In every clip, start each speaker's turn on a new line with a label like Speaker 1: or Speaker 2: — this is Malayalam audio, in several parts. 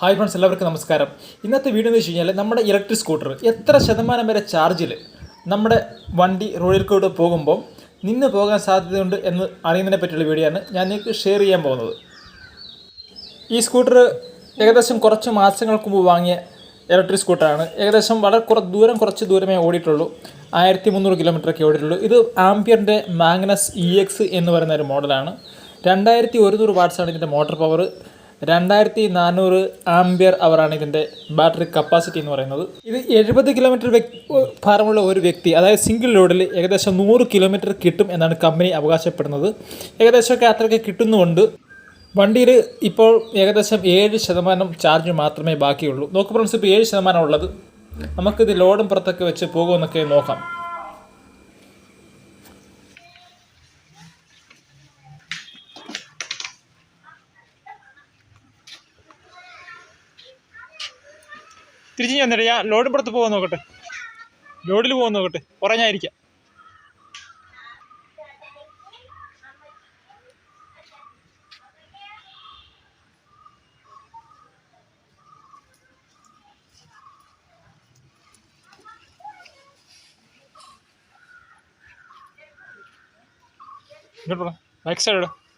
Speaker 1: ഹായ് ഫ്രണ്ട്സ് എല്ലാവർക്കും നമസ്കാരം. ഇന്നത്തെ വീഡിയോ എന്ന് വെച്ച് കഴിഞ്ഞാൽ നമ്മുടെ ഇലക്ട്രിക് സ്കൂട്ടർ എത്ര ശതമാനം വരെ ചാർജിൽ നമ്മുടെ വണ്ടി റോഡിൽ കൂടെ പോകുമ്പോൾ നിന്ന് പോകാൻ സാധ്യതയുണ്ട് എന്ന് അറിയുന്നതിനെ പറ്റിയുള്ള വീഡിയോ ആണ് ഞാൻ നിങ്ങൾക്ക് ഷെയർ ചെയ്യാൻ പോകുന്നത്. ഈ സ്കൂട്ടർ ഏകദേശം കുറച്ച് മാസങ്ങൾക്ക് മുമ്പ് വാങ്ങിയ ഇലക്ട്രിക് സ്കൂട്ടറാണ് ഏകദേശം വളരെ കുറ ദൂരം കുറച്ച് ദൂരമേ ഓടിയിട്ടുള്ളൂ. ആയിരത്തി മുന്നൂറ് കിലോമീറ്ററൊക്കെ ഓടിയിട്ടുള്ളൂ. ഇത് ആംപിയറിന്റെ മാഗ്നസ് ഇ എക്സ് എന്ന് പറയുന്ന ഒരു മോഡലാണ് രണ്ടായിരത്തി ഒരുന്നൂറ് വാട്ട്സാണ് ഇതിന്റെ മോട്ടോർ പവർ രണ്ടായിരത്തി നാനൂറ് ആംബിയർ അവറാണ് ഇതിന്റെ ബാറ്ററി കപ്പാസിറ്റി എന്ന് പറയുന്നത്. ഇത് എഴുപത് കിലോമീറ്റർ ഭാരമുള്ള ഒരു വ്യക്തി അതായത് സിംഗിൾ ലോഡിൽ ഏകദേശം നൂറ് കിലോമീറ്റർ കിട്ടും എന്നാണ് കമ്പനി അവകാശപ്പെടുന്നത്. ഏകദേശമൊക്കെ അത്രയ്ക്ക് കിട്ടുന്നുമുണ്ട്. വണ്ടിയിൽ ഇപ്പോൾ ഏകദേശം ഏഴ് ശതമാനം ചാർജ് മാത്രമേ ബാക്കിയുള്ളൂ. നോക്ക് ഫ്രണ്ട്സ് ഇപ്പോൾ ഏഴ് ശതമാനം ഉള്ളത്. നമുക്കിത് ലോഡും പുറത്തൊക്കെ വെച്ച് പോകുമെന്നൊക്കെ നോക്കാം. തിരിച്ച് ഞാൻ തരാം ഞാൻ ലോഡ് പുറത്ത് പോകാൻ നോക്കട്ടെ. ലോഡിൽ പോകാൻ നോക്കട്ടെ. കുറഞ്ഞായിരിക്കാം ഇങ്ങോട്ട് ബാക്ക് സൈഡ്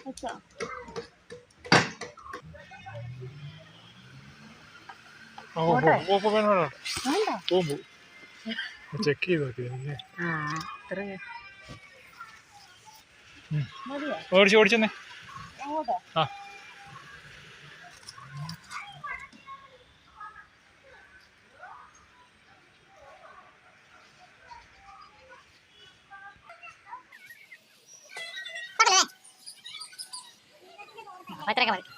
Speaker 2: വെച്ചോ. വേണ്ട
Speaker 1: പോകുമ്പോൾ ചെക്ക് ചെയ്ത് നോക്കിയതല്ലേ ഓടിച്ച് ഓടിച്ചെന്നേ ആ.
Speaker 2: അത്രയൊക്കെ മതി.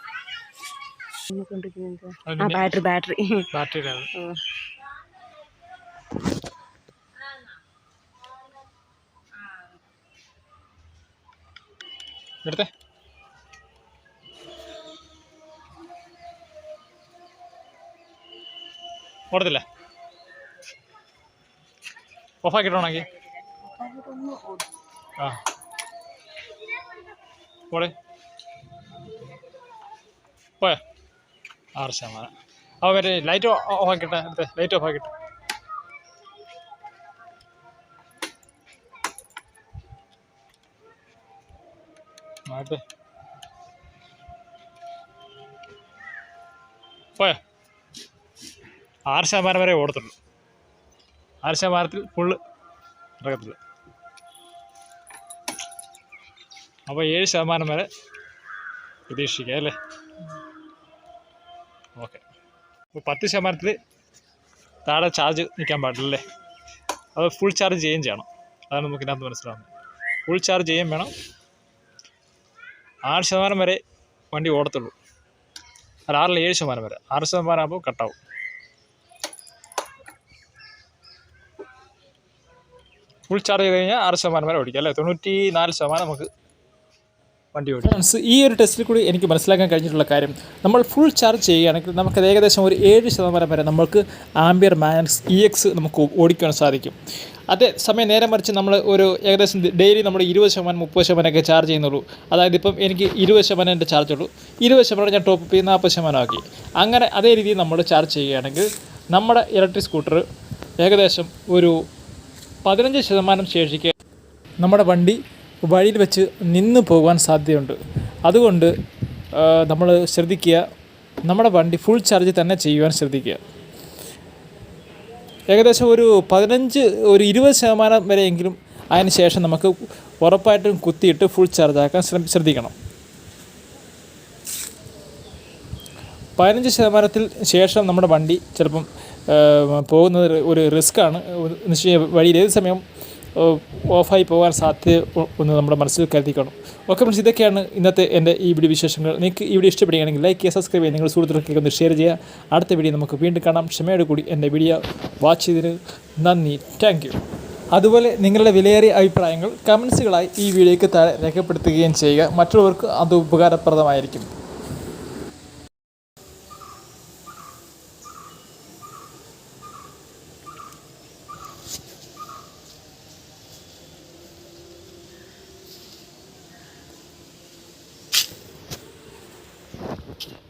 Speaker 2: ആ ബാറ്ററി ബാറ്ററി.
Speaker 1: ബാറ്ററി എടുത്തേ. ഓടത്തില്ല? ഓഫാക്കിട്ടോണാക്കി ആ. പോടെ പോയോ? ആറ് ശതമാനം. അപ്പോൾ മറ്റേ ലൈറ്റ് ഓഫ് ആക്കിട്ടെ അടുത്ത് ലൈറ്റ് ഓഫ് ആക്കിട്ടെ. പോയ? ആറ് ശതമാനം വരെ ഓടത്തുള്ളൂ. ആറ് ശതമാനത്തിൽ ഫുള്ള് ഇറക്കത്തില്ല അപ്പോൾ ഏഴ് ശതമാനം വരെ പ്രതീക്ഷിക്കാം അല്ലേ? ഓക്കെ. അപ്പോൾ പത്ത് ശതമാനത്തിൽ താഴെ ചാർജ് നിൽക്കാൻ പാടില്ലല്ലേ? അത് ഫുൾ ചാർജ് ചെയ്യുകയും ചെയ്യണം. അതാണ് നമുക്ക് ഇതിനകത്ത് മനസ്സിലാവുന്നത്. ഫുൾ ചാർജ് ചെയ്യുകയും വേണം. ആറ് ശതമാനം വരെ വണ്ടി ഓടത്തുള്ളൂ. അല്ല ആറിൽ ഏഴ് ശതമാനം വരെ. ആറ് ശതമാനം ആകുമ്പോൾ കട്ടാവും. ഫുൾ ചാർജ് ചെയ്ത് കഴിഞ്ഞാൽ ആറ് ശതമാനം വരെ ഓടിക്കാം അല്ലേ? തൊണ്ണൂറ്റി നാല് ശതമാനം നമുക്ക് വണ്ടി ഓടിക്കും. ഫ്രണ്ട്സ് ഈ ഒരു ടെസ്റ്റിൽ കൂടി എനിക്ക് മനസ്സിലാക്കാൻ കഴിഞ്ഞിട്ടുള്ള കാര്യം നമ്മൾ ഫുൾ ചാർജ് ചെയ്യുകയാണെങ്കിൽ നമുക്ക് ഏകദേശം ഒരു ഏഴ് ശതമാനം വരെ നമുക്ക് ആംബിയർ മാനക്സ് ഇ എക്സ് നമുക്ക് ഓടിക്കാൻ സാധിക്കും. അതേ സമയം നേരെ മറിച്ച് നമ്മൾ ഒരു ഏകദേശം ഡെയിലി നമ്മൾ ഇരുപത് ശതമാനം മുപ്പത് ശതമാനമൊക്കെ ചാർജ് ചെയ്യുന്നുള്ളൂ. അതായത് ഇപ്പം എനിക്ക് ഇരുപത് ശതമാനം എന്റെ ചാർജ് ഉള്ളൂ. ഇരുപത് ശതമാനം ഞാൻ ടോപ്പ് ചെയ്ത് നാൽപ്പത് ശതമാനമാക്കി. അങ്ങനെ അതേ രീതിയിൽ നമ്മൾ ചാർജ് ചെയ്യുകയാണെങ്കിൽ നമ്മുടെ ഇലക്ട്രിക് സ്കൂട്ടർ ഏകദേശം ഒരു പതിനഞ്ച് ശതമാനം ശേഷിക്ക് നമ്മുടെ വണ്ടി വഴിയിൽ വെച്ച് നിന്ന് പോകുവാൻ സാധ്യതയുണ്ട്. അതുകൊണ്ട് നമ്മൾ ശ്രദ്ധിക്കുക. നമ്മുടെ വണ്ടി ഫുൾ ചാർജ് തന്നെ ചെയ്യുവാൻ ശ്രദ്ധിക്കുക. ഏകദേശം ഒരു പതിനഞ്ച് ഒരു ഇരുപത് ശതമാനം വരെയെങ്കിലും അതിന് ശേഷം നമുക്ക് ഉറപ്പായിട്ടും കുത്തിയിട്ട് ഫുൾ ചാർജാക്കാൻ ശ്രദ്ധിക്കണം. പതിനഞ്ച് ശതമാനത്തിൽ ശേഷം നമ്മുടെ വണ്ടി ചിലപ്പം പോകുന്നത് ഒരു റിസ്ക്കാണ് നിശ്ചയ വഴിയിൽ ഏത് സമയം ഓഫായി പോകാൻ സാധ്യത ഒന്ന് നമ്മുടെ മനസ്സിൽ കരുതിക്കണം. ഓക്കെ ഫ്രണ്ട്സ് ഇതൊക്കെയാണ് ഇന്നത്തെ എന്റെ ഈ വീഡിയോ വിശേഷങ്ങൾ. നിങ്ങൾക്ക് ഈ വീഡിയോ ഇഷ്ടപ്പെടുകയാണെങ്കിൽ ലൈക്ക് ചെയ്യുക സബ്സ്ക്രൈബ് ചെയ്യുക. നിങ്ങൾ സുഹൃത്തുക്കൾക്ക് ഒന്ന് ഷെയർ ചെയ്യുക. അടുത്ത വീഡിയോ നമുക്ക് വീണ്ടും കാണാം. ക്ഷമയോട് കൂടി എന്റെ വീഡിയോ വാച്ച് ചെയ്തതിന് നന്ദി. താങ്ക് അതുപോലെ നിങ്ങളുടെ വിലയേറിയ അഭിപ്രായങ്ങൾ കമൻസുകളായി ഈ വീഡിയോയ്ക്ക് താഴെ രേഖപ്പെടുത്തുകയും ചെയ്യുക. മറ്റുള്ളവർക്ക് അത് ഉപകാരപ്രദമായിരിക്കും. Thank you.